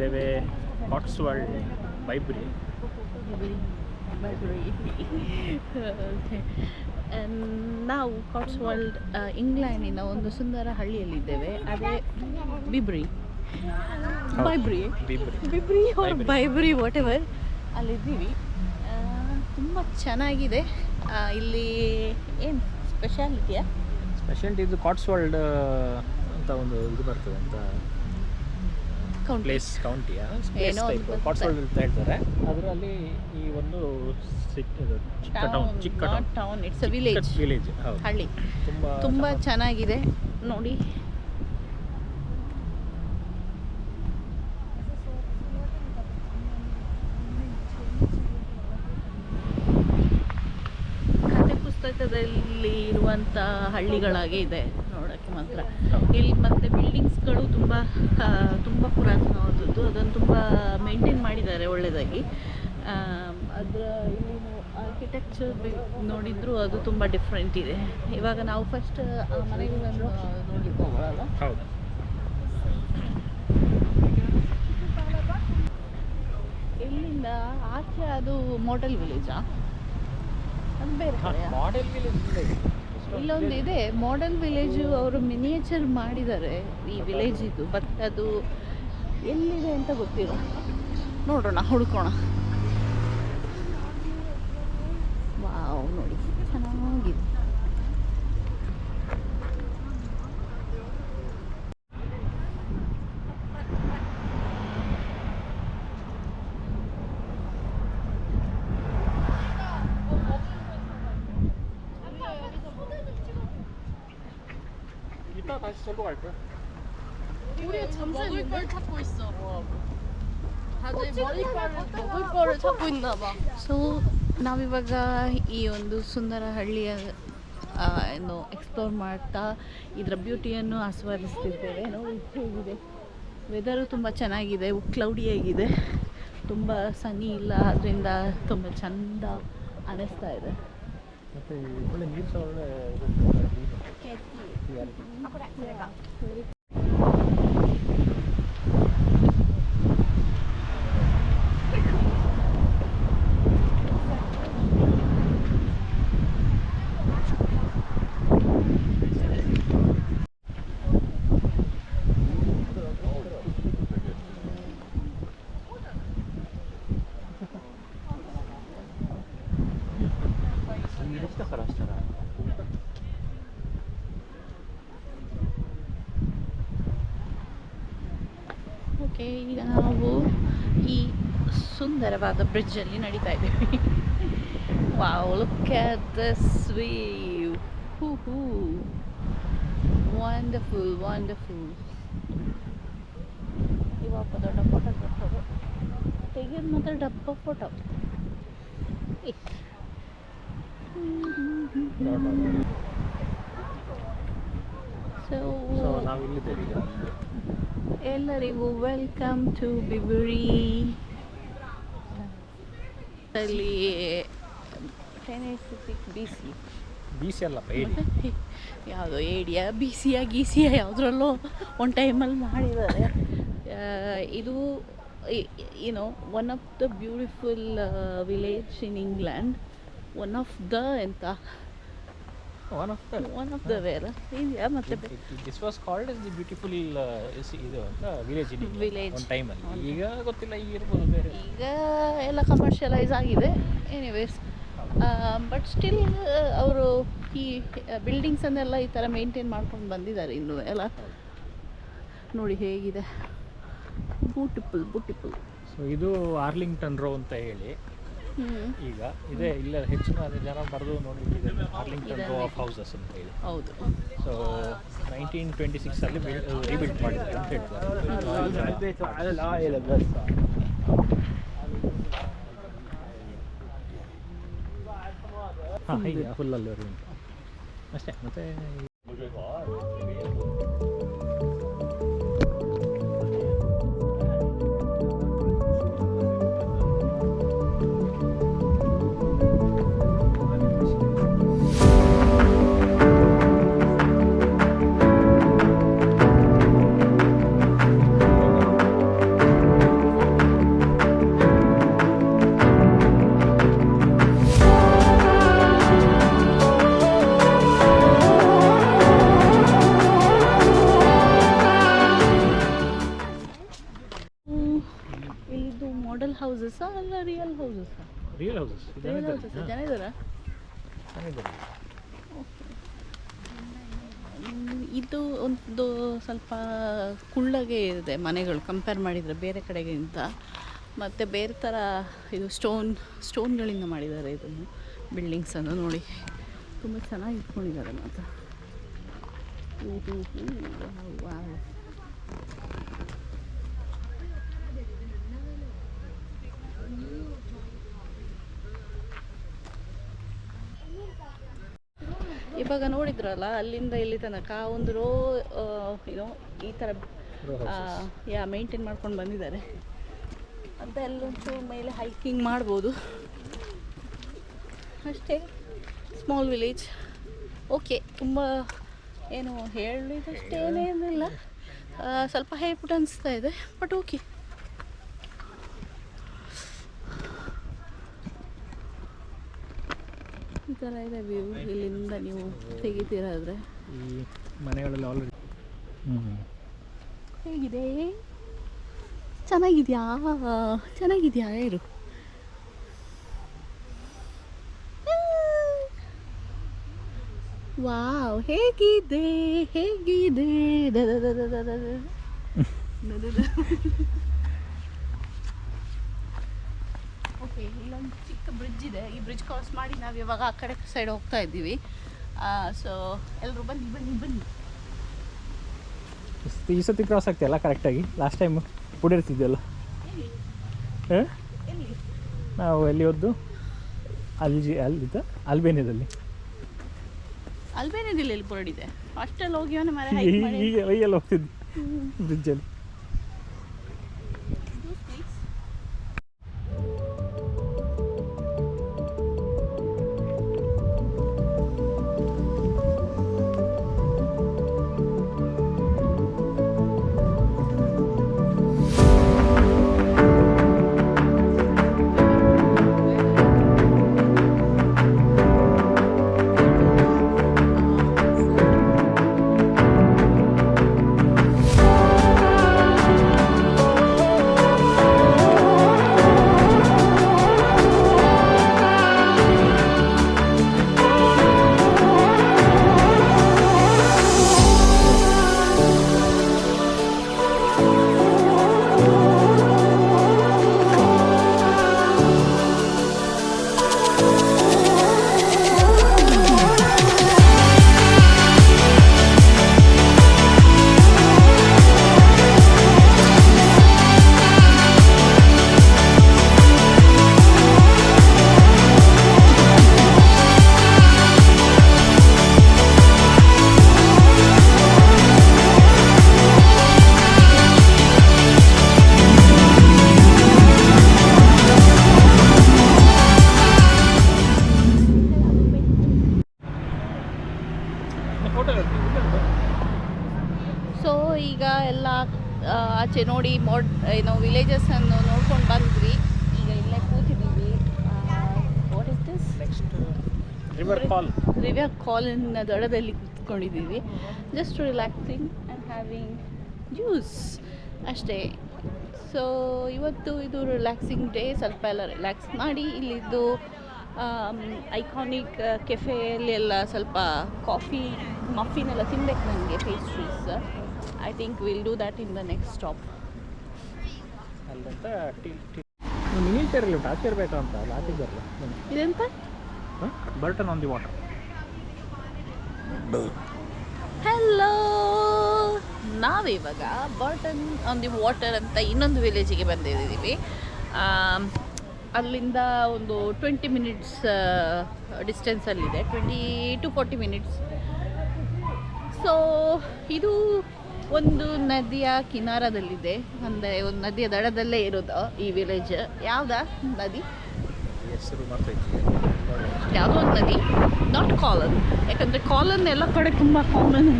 ಇದ್ದೇವೆ ಹಾಟ್ಸ್ ವರ್ಲ್ಡ್ ಬೈಬ್ರಿ ನಾವು quartz world ಇಂಗ್ಲೆಂಡಿನ ಒಂದು ಸುಂದರ ಹಳ್ಳಿಯಲ್ಲಿದ್ದೇವೆ. ಅದೇ ಬಿಬ್ರಿ ಬೈಬ್ರಿ ಬಿಬ್ರಿ ಅವ್ರ ಬೈಬ್ರಿ. ವಾಟ್ ಎವರ್ ಅಲ್ಲಿದ್ದೀವಿ. ತುಂಬ ಚೆನ್ನಾಗಿದೆ. ಇಲ್ಲಿ ಏನು ಸ್ಪೆಷಾಲಿಟಿಯಾ ಸ್ಪೆಷಾಲಿಟಿ ಇದು ಕಾಟ್ಸ್ ವರ್ಲ್ಡ್ ಅಂತ ಒಂದು ಇದು ಬರ್ತದೆ ಅಂತ ಕೌಂಟಿ ಪ್ಲೇಸ್ ಕೌಂಟಿ ಏನೋ ಒಂದು ಟೈಪ್ ವರ್ಲ್ಡ್ ಅಂತ ಹೇಳ್ತಾರೆ ಅದರಲ್ಲಿ ಈ ಒಂದು ಇದು ಚಿಕ್ಕ ಟೌನ್ ಚಿಕ್ಕ town town it's a village village ಹೌದು. ಹಳ್ಳಿ. ತುಂಬಾ ತುಂಬಾ ಚೆನ್ನಾಗಿದೆ. ನೋಡಿ. ಕಥೆ ಪುಸ್ತಕದಲ್ಲಿ ಇರುವಂಥ ಹಳ್ಳಿಗಳಾಗೆ ಇದೆ. ಮಾತ್ರ ಇಲ್ಲಿ ಮತ್ತೆ ಬಿಲ್ಡಿಂಗ್ಸ್ಗಳು ತುಂಬ ತುಂಬ ಪುರಾತನವಾದದ್ದು ಅದನ್ನು ತುಂಬ ಮೇಂಟೈನ್ ಮಾಡಿದ್ದಾರೆ ಒಳ್ಳೆಯದಾಗಿ ಅದರ ಇಲ್ಲಿನ ಆರ್ಕಿಟೆಕ್ಚರ್ ನೋಡಿದ್ರು ಅದು ತುಂಬ ಡಿಫ್ರೆಂಟ್ ಇದೆ. ಇವಾಗ ನಾವು ಫಸ್ಟ್ ಆ ಮನೆಗಳನ್ನು ನೋಡ್ಲಿಕ್ಕೆ ಹೋಗೋಲ್ಲ ಇಲ್ಲಿಂದ ಆಚೆ ಅದು ಮಾಡೆಲ್ ವಿಲೇಜಾ ಅದು ಬೇರೆ? ಮಾಡೆಲ್ ವಿಲೇಜ್ ಇಲ್ಲೊಂದು ಇದೆ ಮಾಡೆಲ್ ವಿಲೇಜು ಅವರು ಮಿನಿಯೇಚರ್ ಮಾಡಿದ್ದಾರೆ ಈ ವಿಲೇಜ್ ಇದು. ಬಟ್ ಅದು ಎಲ್ಲಿದೆ ಅಂತ ಗೊತ್ತಿಲ್ಲ. ನೋಡೋಣ, ಹುಡ್ಕೋಣ ವಾವ್ ನೋಡಿ ಚೆನ್ನಾಗಿದೆ 이따 다시 절로 갈 거야. 우리 점심 먹을 걸 찾고 있어. 다들 머리카락 먹을 거를 찾고 있나 봐. ಸೊ ನಾವಿವಾಗ ಈ ಒಂದು ಸುಂದರ ಹಳ್ಳಿಯ ಆ, ಏನು ಎಕ್ಸ್ಪ್ಲೋರ್ ಮಾಡ್ತಾ ಇದರ ಬ್ಯೂಟಿಯನ್ನು ಆಸ್ವಾದಿಸ್ತಿದ್ದೇವೆ ನೋಡಿ ಹೇಗಿದೆ ವೆದರು ತುಂಬ ಚೆನ್ನಾಗಿದೆ ಕ್ಲೌಡಿಯಾಗಿದೆ ತುಂಬ ಸನಿ ಇಲ್ಲ ಅದರಿಂದ ತುಂಬ ಚಂದ ಅನಿಸ್ತಾ ಇದೆ ಮತ್ತೆ ಒಳ್ಳೆ ನೀರು ಸಹ ಒಳ್ಳೆ あこれこれが。ಸುಂದರವಾದ ಬ್ರಿಡ್ಜಲ್ಲಿ ನಡೀತಾ ಇದ್ದೀವಿ wow look at this view ಹೂ ಹೂ ವಂಡರ್ಫುಲ್ ವಂಡರ್ಫುಲ್ ಇವಪ್ಪ ದೊಡ್ಡ ಫೋಟೋಗ್ರಾಫರು ತೆಗೆದು ಮಾತ್ರ ಡಬ್ಬ ಫೋಟೋ ಸೊ ಸೊ ನಾವು ಇಲ್ಲಿದ್ದೇವೆ ಈಗ. ಎಲ್ಲರಿಗೂ ವೆಲ್ಕಮ್ ಟು ಬಿಬುರಿ ಅಲ್ಲಿ ಬಿಸಿ ಬಿಸಿ ಅಲ್ಲಪ್ಪ ಹೇಳಿ ಯಾವುದೋ ಏಡಿಯಾ ಬಿ ಸಿಯ ಗೀಸಿಯ ಯಾವುದ್ರಲ್ಲೋ ಒಂದು ಟೈಮಲ್ಲಿ ಮಾಡಿದ್ದಾರೆ. ಇದು ಏನೋ one of the beautiful village in England one of the ಎಂತ? One of the one of the where ಇದೆಯಾ ಮತ್ತೆ this was called is the beautiful ಇದು ಅಂತ ವಿಲೇಜ್ ವಿಲೇಜ್. ಒಂದು ಟೈಮಲ್ಲಿ ಈಗ ಗೊತ್ತಿಲ್ಲ ಈಗ ಇರ್ಬೋದು ಬೇರೆ. ಈಗ ಎಲ್ಲ ಕಮರ್ಷಿಯಲೈಸ್ ಆಗಿದೆ. ಎನಿವೇಸ್ ಬಟ್ ಸ್ಟಿಲ್ ಅವರು ಈ ಬಿಲ್ಡಿಂಗ್ಸನ್ನೆಲ್ಲ ಈ ಥರ ಮೇಂಟೈನ್ ಮಾಡ್ಕೊಂಡು ಬಂದಿದ್ದಾರೆ ಇನ್ನು ಎಲ್ಲ. ನೋಡಿ ಹೇಗಿದೆ. ಬ್ಯೂಟಿಫುಲ್ ಬ್ಯೂಟಿಫುಲ್ ಸೊ ಇದು ಆರ್ಲಿಂಗ್ಟನ್ ರೋ ಅಂತ ಹೇಳಿ. ಈಗ ಇದೆ ಇಲ್ಲ ಹೆಚ್ಚಿನ ಜನ ಬರೆದು ನೋಡಲಿಕ್ಕಿದೆ ಆರ್ಲಿಂಗ್ಟನ್ ರೋ ಆಫ್ ಹೌಸಸ್ ಅಂತ ಹೇಳಿ. ಹೌದು. ಸೊ ನೈನ್ಟೀನ್ ಟ್ವೆಂಟಿ ಸಿಕ್ಸ್ ಅಲ್ಲಿ ರೀಬಿಲ್ಟ್ uh, ಮಾಡಿದ್ರು ಅಂತ ಹೇಳ್ತಾರೆ. ಹಾಂ ಹೀಗೆ ಫುಲ್ಲಲ್ಲಿ ಅಷ್ಟೇ ಮತ್ತೆ ಒಂದು ಸ್ವಲ್ಪ ಕುಳ್ಳಗೆ ಇದೆ ಮನೆಗಳು ಕಂಪೇರ್ ಮಾಡಿದರೆ ಬೇರೆ ಕಡೆಗಿಂತ. ಮತ್ತು ಬೇರೆ ಥರ ಇದು ಸ್ಟೋನ್ ಸ್ಟೋನ್ಗಳಿಂದ ಮಾಡಿದ್ದಾರೆ ಇದನ್ನು. ಬಿಲ್ಡಿಂಗ್ಸನ್ನು ನೋಡಿ. ತುಂಬ ಚೆನ್ನಾಗಿ ಇಟ್ಕೊಂಡಿದ್ದಾರೆ ಮಾತ್ರ ಹೂ ಹೂ ಹೂ ವಾವ್, ವಾವ್. ಇವಾಗ ನೋಡಿದ್ರಲ್ಲ ಅಲ್ಲಿಂದ ಇಲ್ಲಿ ತನಕ ಒಂದು ರೋ ಏನೋ ಈ ಥರ ಯಾ ಮೇಂಟೈನ್ ಮಾಡ್ಕೊಂಡು ಬಂದಿದ್ದಾರೆ. ಅಂತ ಮೇಲೆ ಹೈಕಿಂಗ್ ಮಾಡ್ಬೋದು. ಅಷ್ಟೇ ಸ್ಮಾಲ್ ವಿಲೇಜ್ ಓಕೆ ತುಂಬ ಏನು ಹೇಳಿದಷ್ಟೇನೇನಿಲ್ಲ. ಸ್ವಲ್ಪ ಹೇಳ್ಬಿಟ್ಟು ಅನಿಸ್ತಾ ಇದೆ ಬಟ್ ಓಕೆ ಥರ ಇದೆ ವ್ಯೂ ಇಲ್ಲಿಂದ ನೀವು ತೆಗಿತೀರಾದ್ರೆ. ಈ ಮನೆಗಳಲ್ಲಿ ಆಲ್ರೆಡಿ ಹೇಗಿದೆ? ಚೆನ್ನಾಗಿದ್ಯಾ? ಚೆನ್ನಾಗಿದ್ಯಾ ಇರು ವಾವ್ ಹೇಗಿದೆ? ಹೇಗಿದೆ? ಚಿಕ್ಕ ಬ್ರಿಡ್ಜ್ ಇದೆ. ಈ ಬ್ರಿಡ್ಜ್ ಕ್ರಾಸ್ ಮಾಡಿ ನಾವು ಇವಾಗ ಆ ಕಡೆ ಸೈಡ್ ಹೋಗ್ತಾ ಇದ್ದೀವಿ. ಸೊ ಎಲ್ಲರೂ ಬನ್ನಿ ಬನ್ನಿ ಬನ್ನಿ. ಈ ಸತಿ ಕ್ರಾಸ್ ಆಗ್ತಿಯಲ್ಲ ಕರೆಕ್ಟಾಗಿ ಲಾಸ್ಟ್ ಟೈಮ್ ಎಲ್ಲಿ? ನಾವು ಎಲ್ಲಿ? ಹೋದ್ದು ಅಲ್ಜಿ ಅಲ್ಲಿದ್ದ ಅಲ್ಬೇನಿಯಾದಲ್ಲಿ ಅಲ್ಬೇನಿಯಾದಲ್ಲಿ ಎಲ್ಲಿ ಹೊರಡಿದೆ ಅಷ್ಟೆಲ್ಲ ಹೋಗಿ ಮರ ಹೀಗೆ ಹೋಗ್ತಿದ್ವಿ. ಬ್ರಿಡ್ಜಲ್ಲಿ ಕಾಲಿನ ದಡದಲ್ಲಿ ಕೂತ್ಕೊಂಡಿದ್ದೀವಿ. Just relaxing and having juice ಅಷ್ಟೇ. ಸೊ ಇವತ್ತು ಇದು ರಿಲ್ಯಾಕ್ಸಿಂಗ್ ಡೇ ಸ್ವಲ್ಪ ಎಲ್ಲ ರಿಲ್ಯಾಕ್ಸ್ ಮಾಡಿ ಇಲ್ಲಿದ್ದು ಐಕಾನಿಕ್ ಕೆಫೆಯಲ್ಲಿ ಎಲ್ಲ ಸ್ವಲ್ಪ ಕಾಫಿ ಮಫಿನ್ ಎಲ್ಲ ತಿನ್ಬೇಕು ನನಗೆ pastries I think will do that in the next stop ಅಂತ ಇದೆಂತ? Bourton on the Water hello ನಾವಿವಾಗ ಬರ್ಟನ್ ಆನ್ ದಿ ವಾಟರ್ ಅಂತ ಇನ್ನೊಂದು ವಿಲೇಜಿಗೆ ಬಂದಿದ್ದೀವಿ. ಅಲ್ಲಿಂದ ಒಂದು twenty minutes ಡಿಸ್ಟೆನ್ಸಲ್ಲಿದೆ twenty to forty minutes so ಇದು ಒಂದು ನದಿಯ ಕಿನಾರದಲ್ಲಿದೆ. ಅಂದರೆ ಒಂದು ನದಿಯ ದಡದಲ್ಲೇ ಇರೋದು ಈ ವಿಲೇಜ್ ಯಾವುದಾ ನದಿ? ಹೆಸರು ಯಾವುದೋ ಒಂದು ನದಿ. ನಾಟ್ ಕಾಲನ್ ಯಾಕಂದರೆ ಕಾಲನ್ ಎಲ್ಲ ಕಡೆ ತುಂಬ ಕಾಮನ್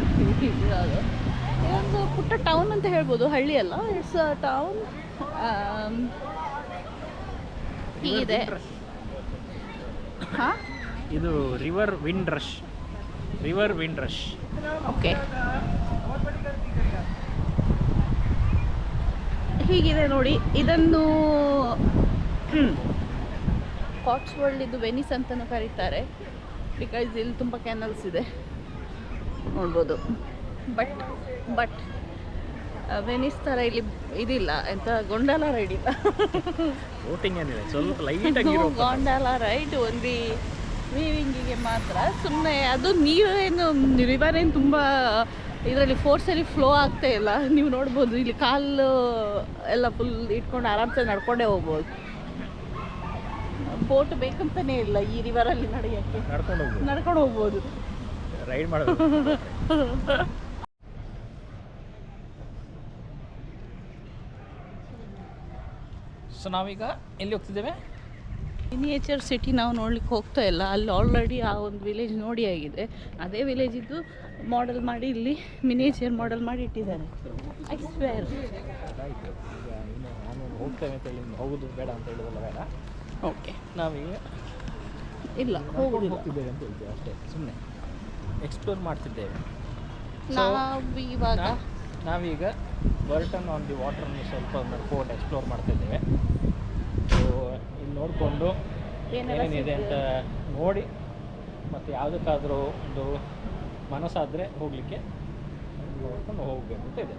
ಅದು ಇದೊಂದು ಪುಟ್ಟ ಟೌನ್ ಅಂತ ಹೇಳ್ಬೋದು ಹಳ್ಳಿ ಅಲ್ಲ. ಇಟ್ಸ್ ಅ ಟೌನ್ ಹೀಗಿದೆ. ಹಾಂ? ಇದು river Windrush river Windrush okay ಹೀಗಿದೆ ನೋಡಿ. ಇದನ್ನು. ಕಾಟ್ಸ್ ವರ್ಲ್ಡ್ ಇದು ವೆನಿಸ್ ಅಂತಲೂ ಕರೀತಾರೆ. ಬಿಕಾಸ್ ಇಲ್ಲಿ ತುಂಬ ಕ್ಯಾನಲ್ಸ್ ಇದೆ. ನೋಡ್ಬೋದು. ಬಟ್ ಬಟ್ ವೆನಿಸ್ ಥರ ಇಲ್ಲಿ ಇದಿಲ್ಲ. ಎಂತ ಗೊಂಡಾಲ ರೈಡ್ ಇಲ್ಲ. ಬೋಟಿಂಗ್ ಸ್ವಲ್ಪ ಲೈಟಾಗಿ ಗೊಂಡಾಲ ರೈಡ್ ಒಂದು ವೀವಿಂಗಿಗೆ ಮಾತ್ರ. ಸುಮ್ಮನೆ ಅದು ನೀರೇನು ರಿವರ್ ಏನು ತುಂಬ ಇದರಲ್ಲಿ ಫೋರ್ಸಲ್ಲಿ ಫ್ಲೋ ಆಗ್ತಾ ಇಲ್ಲ. ನೀವು ನೋಡ್ಬೋದು ಇಲ್ಲಿ ಕಾಲು ಎಲ್ಲ ಫುಲ್ ಇಟ್ಕೊಂಡು ಆರಾಮ್ಸೆ ನಡ್ಕೊಂಡೇ ಹೋಗ್ಬೋದು. ಬೋಟ್ ಬೇಕಂತಾನೆ ಇಲ್ಲ ಈ ರಿವರಲ್ಲಿ ಅಲ್ಲಿ ನಡ್ಕೊಂಡು ಹೋಗ್ಬೋದು ನಡ್ಕೊಂಡು ಹೋಗ್ಬೋದು ರೈಡ್ ಮಾಡೋದು ಸೊ ನಾವೀಗ ಎಲ್ಲಿ ಹೋಗ್ತಿದ್ದೇವೆ? ಮಿನಿಯೇಚರ್ ಸಿಟಿ ನಾವು ನೋಡ್ಲಿಕ್ಕೆ ಹೋಗ್ತಾ ಇಲ್ಲ. ಅಲ್ಲಿ ಆಲ್ರೆಡಿ ಆ ಒಂದು ವಿಲೇಜ್ ನೋಡಿ ಆಗಿದೆ. ಅದೇ ವಿಲೇಜ್ ಇದ್ದು ಮಾಡೆಲ್ ಮಾಡಿ ಇಲ್ಲಿ ಮಿನಿಯೇಚರ್ ಮಾಡೆಲ್ ಮಾಡಿ ಇಟ್ಟಿದ್ದಾರೆ. ಐ ಸ್ವೇರ್ ಹೌದು ಈಗ ಇನ್ನು ನಾನು ಹೋಗ್ತೇವೆ ಅಂತ ಹೇಳಿ ಹೋಗೋದು ಬೇಡ ಅಂತ ಹೇಳಿದಲ್ಲ ಬೇಡ. ಓಕೆ ನಾವೀಗ ಇಲ್ಲ ನಡ್ಕೊಂಡು ಹೋಗ್ತಿದ್ದೇವೆ ಅಂತ ಹೇಳ್ತೀವಿ ಅಷ್ಟೇ ಸುಮ್ಮನೆ ಎಕ್ಸ್ಪ್ಲೋರ್ ಮಾಡ್ತಿದ್ದೇವೆ. ನಾವು ಇವಾಗ ನಾವೀಗ ಬರ್ಟನ್ ಆನ್ ದಿ ವಾಟರ್ನ ಸ್ವಲ್ಪ ನಡ್ಕೊಂಡು ಎಕ್ಸ್ಪ್ಲೋರ್ ಮಾಡ್ತಿದ್ದೇವೆ. ಸೊ ಇಲ್ಲಿ ನೋಡಿಕೊಂಡು ಏನೇನಿದೆ ಅಂತ ನೋಡಿ ಮತ್ತು ಯಾವುದಕ್ಕಾದರೂ ಒಂದು ಮನಸ್ಸಾದರೆ ಹೋಗಲಿಕ್ಕೆ ನೋಡ್ಕೊಂಡು ಹೋಗಬೇಕು ಅಂತ ಇದೆ.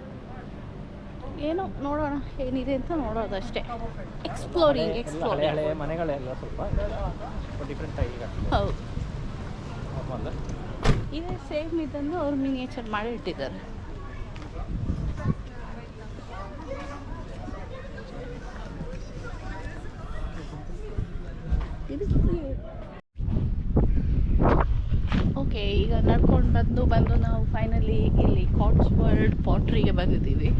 ಏನೋ ನೋಡೋಣ ಏನಿದೆ ಅಂತ ಎಕ್ಸ್ಪ್ಲೋರಿಂಗ್ ಎಲ್ಲ ಹಳೆ ಎಕ್ಸ್ಪ್ಲೋರಿಂಗ್ ಹಳೆ ಮನೆಗಳೆಲ್ಲ ಸ್ವಲ್ಪ ಸ್ವಲ್ಪ ಡಿಫ್ರೆಂಟ್ ಆಗಿ ಹೌದು. ಇದೇ ಸೇಮ್ ಇದನ್ನು ಅವ್ರು ಮಿನಿಯೇಚರ್ ಮಾಡಿ ಇಟ್ಟಿದ್ದಾರೆ. ಓಕೆ ಈಗ ನಡ್ಕೊಂಡು ಬಂದು ಬಂದು ನಾವು ಫೈನಲಿ ಇಲ್ಲಿ ಕಾಟ್ಸ್ ವರ್ಲ್ಡ್ ಪಾಟ್ರಿಗೆ ಬಂದಿದ್ದೀವಿ.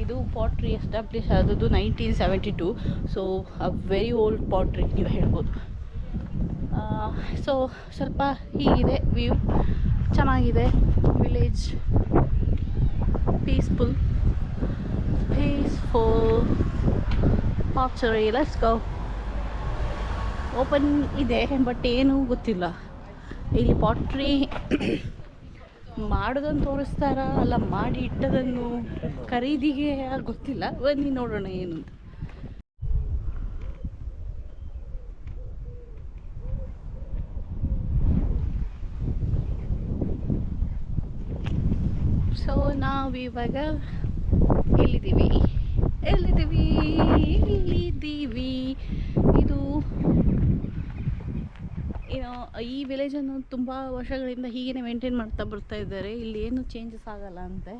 ಇದು ಪಾಟ್ರಿ ಎಸ್ಟಾಬ್ಲಿಷ್ ಆದದ್ದು nineteen seventy two so a very old pottery ನೀವು ಹೇಳ್ಬೋದು. ಸೊ ಸ್ವಲ್ಪ ಹೀಗಿದೆ ವ್ಯೂ ಚೆನ್ನಾಗಿದೆ. Village peaceful peaceful pottery let's go open ಇದೆ ಬಟ್ ಏನೂ ಗೊತ್ತಿಲ್ಲ. ಇಲ್ಲಿ ಪಾಟ್ರಿ ಮಾಡೋದನ್ನು ತೋರಿಸ್ತಾರ? ಅಲ್ಲ, ಮಾಡಿ ಇಟ್ಟದನ್ನು ಖರೀದಿಗೆ ಗೊತ್ತಿಲ್ಲ. ಬನ್ನಿ ನೋಡೋಣ ಏನು ಅಂತ ಸೊ ನಾವಿವಾಗ ಎಲ್ಲಿದ್ದೀವಿ? ಎಲ್ಲಿದ್ದೀವಿ? ಎಲ್ಲಿದ್ದೀವಿ ಇದು ಏನೋ ಈ ವಿಲೇಜನ್ನು ತುಂಬ ವರ್ಷಗಳಿಂದ ಹೀಗೇ ಮೇಂಟೈನ್ ಮಾಡ್ತಾ ಬರ್ತಾ ಇದ್ದಾರೆ. ಇಲ್ಲಿ ಏನು ಚೇಂಜಸ್ ಆಗಲ್ಲ ಅಂತೆ.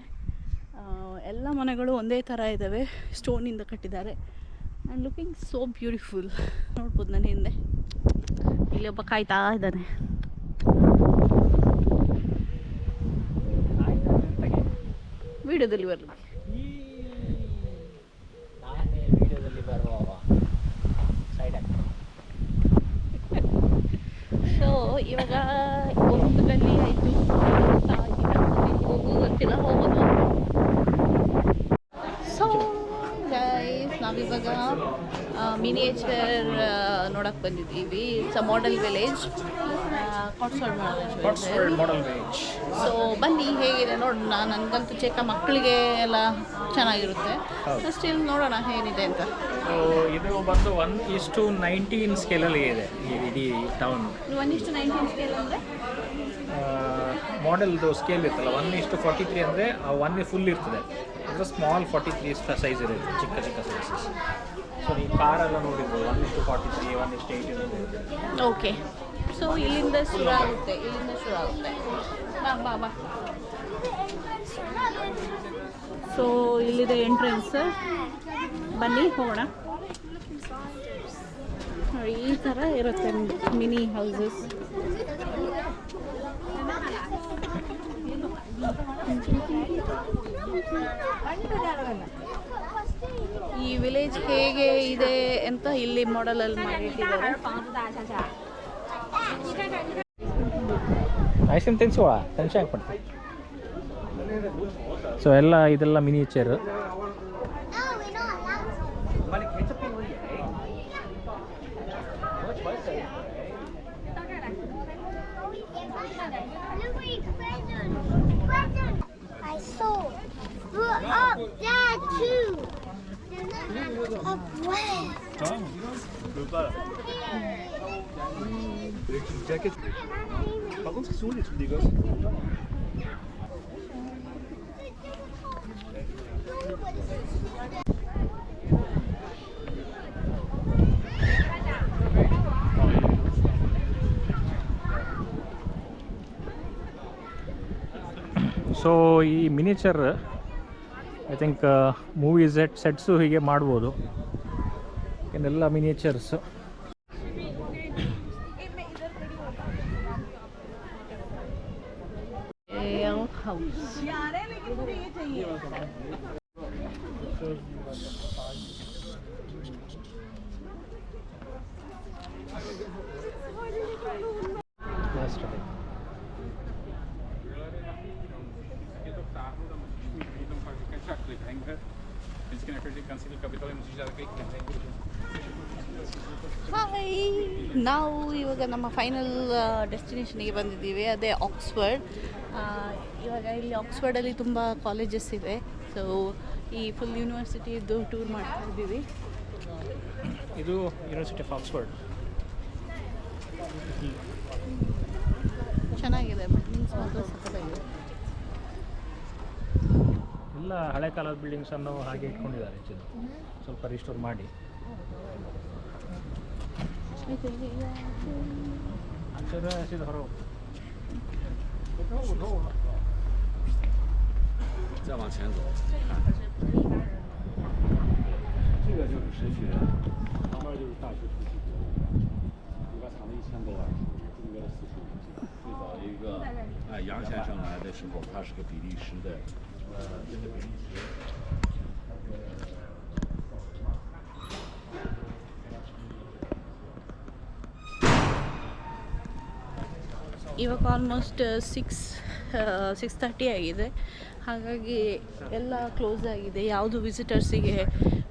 ಎಲ್ಲ ಮನೆಗಳು ಒಂದೇ ಥರ ಇದ್ದಾವೆ ಸ್ಟೋನಿಂದ ಕಟ್ಟಿದ್ದಾರೆ. ಆ್ಯಂಡ್ ಲುಕಿಂಗ್ ಸೋ ಬ್ಯೂಟಿಫುಲ್ ನೋಡ್ಬೋದು ನನ್ನ ಹಿಂದೆ. ಇಲ್ಲಿ ಒಬ್ಬ ಕಾಯ್ತಾ ಇದ್ದಾನೆ. ವಿಡಿಯೋದಲ್ಲಿ ಬರಲಿ ನಾನೇ ವಿಡಿಯೋದಲ್ಲಿ ಬರುವವ ಸೈಡ್ ಆ್ಯಕ್ಟರ್ ಸೊ ಇವಾಗ ಒಂದು ಗಲ್ಲಿ ಆಯಿತು ಹೋಗು ಗೊತ್ತಿಲ್ಲ ಹೋಗೋದು. ಸೊ ಗೈಸ್ ನಾವಿವಾಗ ಮಿನಿಯೇಚರ್ ನೋಡಕ್ಕೆ ಬಂದಿದ್ದೀವಿ. It's a model village so ಬನ್ನಿ ಹೇಗಿದೆ ನೋಡೋಣ ನನಗಂತೂ ಚಿಕ್ಕ ಮಕ್ಕಳಿಗೆ ಎಲ್ಲ ಚೆನ್ನಾಗಿರುತ್ತೆ. ಸ್ಟಿಲ್ ನೋಡೋಣ ಏನಿದೆ ಅಂತ. ಸೊ ಇದು ಬಂದು ಒನ್ ಇಷ್ಟು ನೈನ್ಟೀನ್ ಸ್ಕೇಲಲ್ಲಿ ಇದೆ ಈ ಇಡೀ ಟೌನ್ ಮಾಡೆಲ್ದು ಸ್ಕೇಲ್ ಇರ್ತಲ್ಲ ಒನ್ ಇಷ್ಟು ಫಾರ್ಟಿ ತ್ರೀ ಅಂದರೆ ಒನ್ ಫುಲ್ ಇರ್ತದೆ. ಅಂದರೆ ಸ್ಮಾಲ್ ಫಾರ್ಟಿ ತ್ರೀ ಸೈಜ್ ಇರುತ್ತೆ ಚಿಕ್ಕ ಚಿಕ್ಕ ಸೈಜಸ್ ಸೊ ನೀವು ಎಲ್ಲ ನೋಡಿರ್ಬೋದು ಒನ್ ಇಷ್ಟು ಫಾರ್ಟಿ ತ್ರೀ ಒನ್ ಇಷ್ಟು ಏಯ್ಟಿ ಓಕೆ ಸೊ ಇಲ್ಲಿಂದ ಶುರು ಆಗುತ್ತೆ ಇಲ್ಲಿಂದ ಶುರು ಆಗುತ್ತೆ. ಬಾ ಬಾ ಬಾ. ಸೊ ಇಲ್ಲಿದೆ ಎಂಟ್ರೆನ್ಸ್ ಬನ್ನಿ, ಹೋಗೋಣ. ಈ ಥರ ಇರುತ್ತೆ ಮಿನಿ ಹೌಸಸ್. ಈ ವಿಲೇಜ್ ಹೇಗೆ ಇದೆ ಅಂತ ಇಲ್ಲಿ ಮಾಡೆಲಲ್ಲಿ ಮಾಡಿಟ್ಟಿದ್ದಾರೆ. ಐಸ್ ಕ್ರೀಮ್ ತಿನ್ಸುವ? ಟೆನ್ಶನ್ ಹಾಕ್ಬಿಡ್ತೀನಿ ಸೊ ಎಲ್ಲ ಇದೆಲ್ಲ miniature Par contre, ils sont où les trucs des gosses so ಈ miniature I think movie set sets ಹೀಗೆ ಮಾಡ್ಬೋದು ಏನೆಲ್ಲ ಮಿನಿಚರ್ಸ್ ಹೌಸ್ hi ನಾವು ಇವಾಗ ನಮ್ಮ ಫೈನಲ್ ಡೆಸ್ಟಿನೇಷನ್ಗೆ ಬಂದಿದ್ದೀವಿ. ಅದೇ ಆಕ್ಸ್ಫರ್ಡ್ ಇವಾಗ ಇಲ್ಲಿ ಆಕ್ಸ್ಫರ್ಡಲ್ಲಿ ತುಂಬ ಕಾಲೇಜಸ್ ಇದೆ ಸೊ ಈ ಫುಲ್ ಯೂನಿವರ್ಸಿಟಿದು ಟೂರ್ ಮಾಡ್ತಾ ಇದ್ದೀವಿ. ಇದು ಯೂನಿವರ್ಸಿಟಿ ಆಫ್ ಆಕ್ಸ್ಫರ್ಡ್ ಚೆನ್ನಾಗಿದೆ ಬಿಲ್ಡಿಂಗ್ಸ್ ಮಾತ್ರ ಸಕ್ಕತ್ತಾಗಿದೆ. ಎಲ್ಲ ಹಳೆ ಕಾಲದ ಬಿಲ್ಡಿಂಗ್ಸನ್ನು ಹಾಗೆ ಇಟ್ಕೊಂಡಿದ್ದಾರೆ ಸ್ವಲ್ಪ ರಿಸ್ಟೋರ್ ಮಾಡಿ. 再往前走，这个就是神学院，旁边就是大学图书馆，里边藏了一千多万书，中国的四书五经。最早一个，哎，杨先生来的时候，他是个比利时的，呃，这个比利时。ಇವಾಗ ಆಲ್ಮೋಸ್ಟ್ ಸಿಕ್ಸ್ ಸಿಕ್ಸ್ ತರ್ಟಿ ಆಗಿದೆ. ಹಾಗಾಗಿ ಎಲ್ಲ ಕ್ಲೋಸ್ ಆಗಿದೆ. ಯಾವುದು ವಿಸಿಟರ್ಸಿಗೆ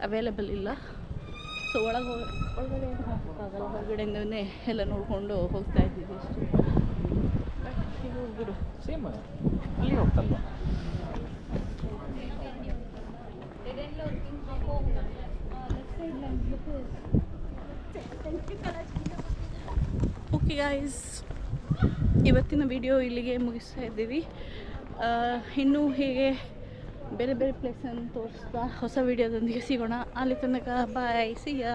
ಅವೈಲೇಬಲ್ ಇಲ್ಲ. ಸೊ ಒಳಗೆ ಒಳಗಡೆ ಏನು ಹೋಗೋಕ್ಕಾಗಲ್ಲ ಹೊರಗಡೆಯಿಂದನೇ ಎಲ್ಲ ನೋಡಿಕೊಂಡು ಹೋಗ್ತಾ ಇದ್ದೀವಿ ಅಷ್ಟು. ಸೇಮ್ ಅಲ್ಲಿ ಹೋಗ್ತಲ್ವ? ಓಕೆ ಗಾಯ್ಸ್ ಇವತ್ತಿನ ವಿಡಿಯೋ ಇಲ್ಲಿಗೆ ಮುಗಿಸ್ತಾ ಇದ್ದೀವಿ. ಇನ್ನೂ ಹೀಗೆ ಬೇರೆ ಬೇರೆ ಪ್ಲೇಸನ್ನು ತೋರಿಸ್ತಾ ಹೊಸ ವಿಡಿಯೋದೊಂದಿಗೆ ಸಿಗೋಣ. ಅಲ್ಲಿ ತನಕ ಬಾಯ್ ಸಿಯಾ